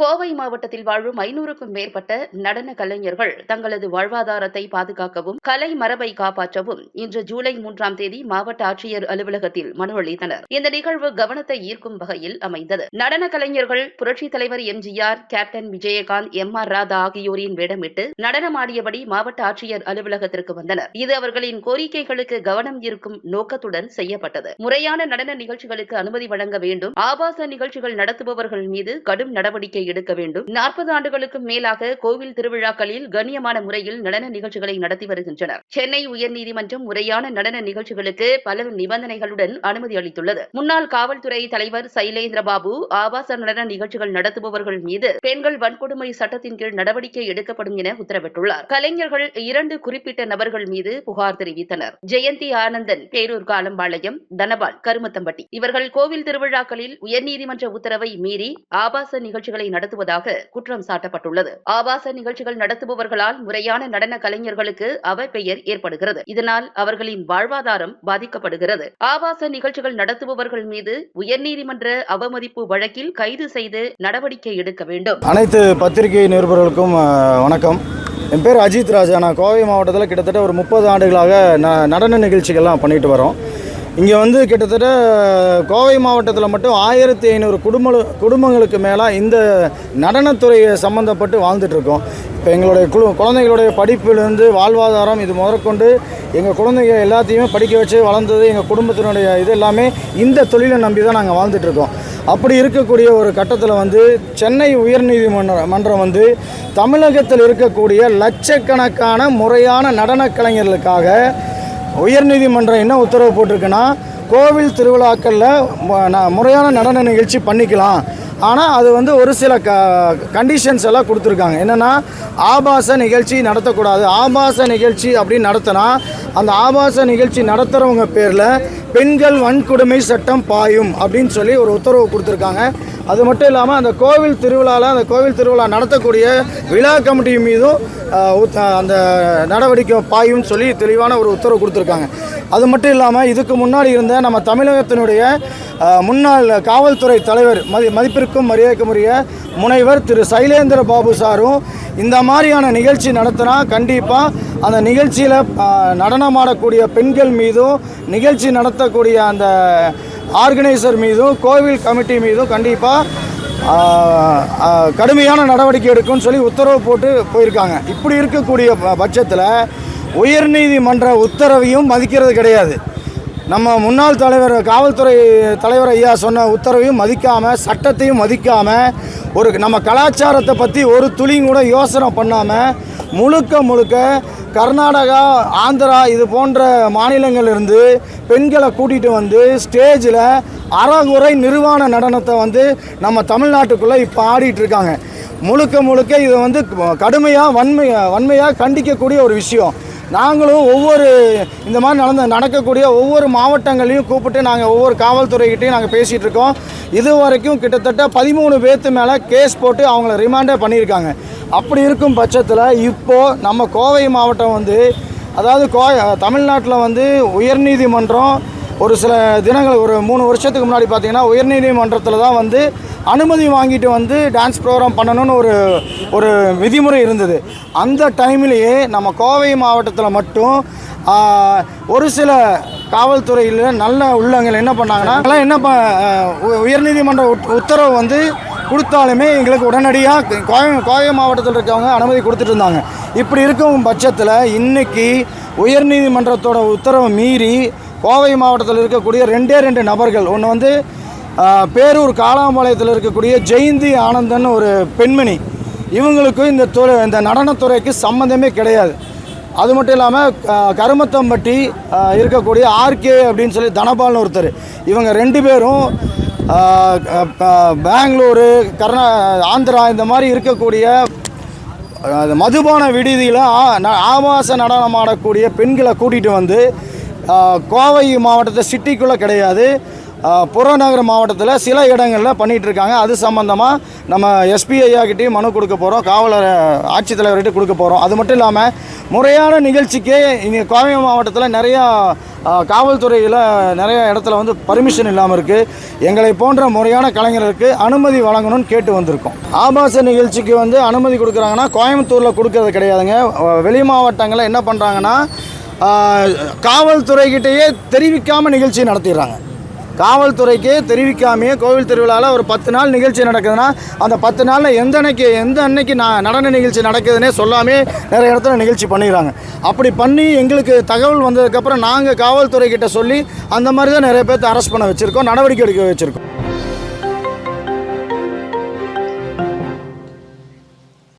கோவை மாவட்டத்தில் வாழும் ஐநூறுக்கும் மேற்பட்ட நடன கலைஞர்கள் தங்களது வாழ்வாதாரத்தை பாதுகாக்கவும் கலை மரபை காப்பாற்றவும் இன்று ஜூலை மூன்றாம் தேதி மாவட்ட ஆட்சியர் அலுவலகத்தில் மனு அளித்தனர். இந்த நிகழ்வு கவனத்தை ஈர்க்கும் வகையில் அமைந்தது. நடன கலைஞர்கள் புரட்சித் தலைவர் MGR captain Vijayakanth M. R. Radha ஆகியோரின் வேடமிட்டு நடனமாடியபடி மாவட்ட ஆட்சியர் அலுவலகத்திற்கு வந்தனர். இது அவர்களின் கோரிக்கைகளுக்கு கவனம் ஈர்க்கும் நோக்கத்துடன் செய்யப்பட்டது. முறையான நடன நிகழ்ச்சிகளுக்கு அனுமதி வழங்க வேண்டும். ஆபாச நிகழ்ச்சிகள் நடத்துபவர்கள் மீது கடும் நடவடிக்கை எடுக்க வேண்டும். நாற்பது ஆண்டுகளுக்கும் மேலாக கோவில் திருவிழாக்களில் கண்ணியமான முறையில் நடன நிகழ்ச்சிகளை நடத்தி வருகின்றனர். சென்னை உயர்நீதிமன்றம் முறையான நடன நிகழ்ச்சிகளுக்கு பல நிபந்தனைகளுடன் அனுமதி அளித்துள்ளது. முன்னாள் காவல்துறை தலைவர் சைலேந்திர பாபு ஆபாச நடன நிகழ்ச்சிகள் நடத்துபவர்கள் மீது பெண்கள் வன்கொடுமை சட்டத்தின் கீழ் நடவடிக்கை எடுக்கப்படும் என உத்தரவிட்டுள்ளார். கலைஞர்கள் இரண்டு குறிப்பிட்ட நபர்கள் மீது புகார் தெரிவித்தனர். ஜெயந்தி ஆனந்தன் பேரூர் காலம்பாளையம் தனபால் கருமத்தம்பட்டி. இவர்கள் கோவில் திருவிழாக்களில் உயர்நீதிமன்ற உத்தரவை மீறி ஆபாச நிகழ்ச்சிகளை நடத்துவதாக குற்றம் சாட்டப்பட்டுள்ளது. ஆபாச நிகழ்ச்சிகள் நடத்துபவர்களால் முறையான நடன கலைஞர்களுக்கு அவப்பெயர் ஏற்படுகிறது. இதனால் அவர்களின் வாழ்வாதாரம் பாதிக்கப்படுகிறது. ஆபாச நிகழ்ச்சிகள் நடத்துபவர்கள் மீது உயர்நீதிமன்ற அவமதிப்பு வழக்கில் கைது செய்து நடவடிக்கை எடுக்க வேண்டும். அனைத்து பத்திரிகை நிருபர்களுக்கும் வணக்கம். என் பேர் அஜித் ராஜா. நான் கோவை மாவட்டத்தில் கிட்டத்தட்ட ஒரு முப்பது ஆண்டுகளாக நடன நிகழ்ச்சிகள்லாம் பண்ணிட்டு வரோம். இங்கே வந்து கிட்டத்தட்ட கோவை மாவட்டத்தில் மட்டும் ஆயிரத்தி ஐநூறு குடும்ப குடும்பங்களுக்கு மேலே இந்த நடனத்துறையை சம்மந்தப்பட்டு வாழ்ந்துட்டுருக்கோம் இப்போ எங்களுடைய குழு குழந்தைகளுடைய படிப்பிலிருந்து வாழ்வாதாரம் இது முதற்கொண்டு எங்கள் குழந்தைங்க எல்லாத்தையுமே படிக்க வச்சு வளர்ந்தது எங்கள் குடும்பத்தினுடைய இது எல்லாமே இந்த தொழிலை நம்பி தான் நாங்கள் வாழ்ந்துட்டுருக்கோம் அப்படி இருக்கக்கூடிய ஒரு கட்டத்தில் வந்து சென்னை உயர்நீதிமன்ற மன்றம் வந்து தமிழகத்தில் இருக்கக்கூடிய லட்சக்கணக்கான முறையான நடனக் கலைஞர்களுக்காக உயர்நீதிமன்றம் என்ன உத்தரவு போட்டிருக்குன்னா கோவில் திருவிழாக்களில் ந- முறையான நடன நிகழ்ச்சி பண்ணிக்கலாம். ஆனால் அது வந்து ஒரு சில க கண்டிஷன்ஸ் எல்லாம் கொடுத்துருக்காங்க. என்னென்னா ஆபாச நிகழ்ச்சி நடத்தக்கூடாது. ஆபாச நிகழ்ச்சி அப்படின்னு நடத்தினா அந்த ஆபாச நிகழ்ச்சி நடத்துகிறவங்க பேரில் பெண்கள் வன்கொடுமை சட்டம் பாயும் அப்படின்னு சொல்லி ஒரு உத்தரவு கொடுத்துருக்காங்க. அது மட்டும் இல்லாமல் அந்த கோவில் திருவிழாவில் அந்த கோவில் திருவிழா நடத்தக்கூடிய விழா கமிட்டி மீதும் உத்- அந்த நடவடிக்கை பாயும் சொல்லி தெளிவான ஒரு உத்தரவு கொடுத்துருக்காங்க. அது மட்டும் இல்லாமல் இதுக்கு முன்னாடி இருந்த நம்ம தமிழகத்தினுடைய முன்னாள் காவல்துறை தலைவர் மதி மதிப்பிற்கும் மரியாதைக்குரிய முனைவர் திரு சைலேந்திர பாபு சாரும் இந்த மாதிரியான நிகழ்ச்சி நடத்தினா கண்டிப்பாக அந்த நிகழ்ச்சியில் நடனமாடக்கூடிய பெண்கள் மீதும் நிகழ்ச்சி நடத்தக்கூடிய அந்த ஆர்கனைசர் மீதும் கோவில் கமிட்டி மீதும் கண்டிப்பாக கடுமையான நடவடிக்கை எடுக்கும்னு சொல்லி உத்தரவு போட்டு போயிருக்காங்க. இப்படி இருக்கக்கூடிய ப- பட்சத்தில் உயர்நீதிமன்ற உத்தரவையும் மதிக்கிறது கிடையாது. நம்ம முன்னாள் தலைவர் காவல்துறை தலைவர் ஐயா சொன்ன உத்தரவையும் மதிக்காமல் சட்டத்தையும் மதிக்காமல் ஒரு நம்ம கலாச்சாரத்தை பற்றி ஒரு துளியும் கூட யோசனை பண்ணாமல் முழுக்க முழுக்க கர்நாடகா ஆந்திரா இது போன்ற மாநிலங்கள்லேருந்து பெண்களை கூட்டிகிட்டு வந்து ஸ்டேஜில் அறகுறை நிர்வாண நடனத்தை வந்து நம்ம தமிழ்நாட்டுக்குள்ளே இப்போ ஆடிட்டுருக்காங்க முழுக்க முழுக்க இது வந்து கடுமையாக வன்மையாக வன்மையாக கண்டிக்கக்கூடிய ஒரு விஷயம். நாங்களும் ஒவ்வொரு இந்த மாதிரி நடந்த நடக்கக்கூடிய ஒவ்வொரு மாவட்டங்களையும் கூப்பிட்டு நாங்கள் ஒவ்வொரு காவல்துறைகிட்டையும் நாங்கள் பேசிகிட்டு இருக்கோம். இது வரைக்கும் கிட்டத்தட்ட பதிமூணு பேர்த்து மேலே கேஸ் போட்டு அவங்கள ரிமாண்டே பண்ணியிருக்காங்க. அப்படி இருக்கும் பட்சத்தில் இப்போது நம்ம கோவை மாவட்டம் வந்து அதாவது கோ தமிழ்நாட்டில் வந்து உயர்நீதிமன்றம் ஒரு சில தினங்கள் ஒரு மூணு வருஷத்துக்கு முன்னாடி பார்த்திங்கன்னா உயர்நீதிமன்றத்தில் தான் வந்து அனுமதி வாங்கிட்டு வந்து டான்ஸ் ப்ரோக்ராம் பண்ணணும்னு ஒரு ஒரு விதிமுறை இருந்தது. அந்த டைம்லேயே நம்ம கோவை மாவட்டத்தில் மட்டும் ஒரு சில காவல்துறையில் நல்ல உள்ளங்கள் என்ன பண்ணாங்கன்னா என்ன ப உயர்நீதிமன்ற உத்தரவு வந்து கொடுத்தாலுமே எங்களுக்கு உடனடியாக கோவை கோவை மாவட்டத்தில் இருக்கவங்க அனுமதி கொடுத்துட்டு இருந்தாங்க. இப்படி இருக்கும் பட்சத்தில் இன்னைக்கு உயர்நீதிமன்றத்தோட உத்தரவை மீறி கோவை மாவட்டத்தில் இருக்கக்கூடிய ரெண்டே ரெண்டு நபர்கள் ஒன்று வந்து பேரூர் காளாம்பாளையத்தில் இருக்கக்கூடிய ஜெயந்தி ஆனந்தன் ஒரு பெண்மணி. இவங்களுக்கும் இந்த துறை இந்த நடனத்துறைக்கு சம்மந்தமே கிடையாது. அது மட்டும் இல்லாமல் கருமத்தம்பட்டி இருக்கக்கூடிய ஆர்கே அப்படின்னு சொல்லி தனபால்னு ஒருத்தர். இவங்க ரெண்டு பேரும் பெங்களூரு கர்நா ஆந்திரா இந்த மாதிரி இருக்கக்கூடிய மதுபான விடுதியில் ஆ- ஆபாச நடனம் ஆடக்கூடிய பெண்களை கூட்டிகிட்டு வந்து கோவை மாவட்டத்தை சிட்டிக்குள்ளே கிடையாது. புறநகர் மாவட்டத்தில் சில இடங்களில் பண்ணிகிட்ருக்காங்க அது சம்மந்தமாக நம்ம எஸ்பி ஐயாக்கிட்டையும் மனு கொடுக்க போகிறோம் காவலர் ஆட்சித்தலைவர்கிட்ட கொடுக்க போகிறோம் அது மட்டும் இல்லாமல் முறையான நிகழ்ச்சிக்கு இங்கே கோவை மாவட்டத்தில் நிறையா காவல்துறையில் நிறைய இடத்துல வந்து பர்மிஷன் இல்லாமல் இருக்குது எங்களை போன்ற முறையான கலைஞர்களுக்கு அனுமதி வழங்கணும்னு கேட்டு வந்திருக்கோம். ஆபாச நிகழ்ச்சிக்கு வந்து அனுமதி கொடுக்குறாங்கன்னா கோயம்புத்தூரில் கொடுக்கறது கிடையாதுங்க. வெளி மாவட்டங்களில் என்ன பண்ணுறாங்கன்னா காவல்துறைகிட்டேயே தெரிவிக்காமல் நிகழ்ச்சி நடத்திடுறாங்க. காவல்துறைக்கு தெரிவிக்காமையே கோவில் திருவிழாவில் ஒரு பத்து நாள் நிகழ்ச்சி நடக்குதுன்னா அந்த பத்து நாளில் எந்த அன்னைக்கு எந்த அன்னைக்கு நான் நடன நிகழ்ச்சி நடக்குதுன்னே சொல்லாமே நிறைய இடத்துல நிகழ்ச்சி பண்ணிடுறாங்க அப்படி பண்ணி எங்களுக்கு தகவல் வந்ததுக்கப்புறம் நாங்கள் காவல்துறை கிட்ட சொல்லி அந்த மாதிரி தான் நிறைய பேர்த்த அரெஸ்ட் பண்ண வச்சுருக்கோம் நடவடிக்கை எடுக்க வச்சுருக்கோம்.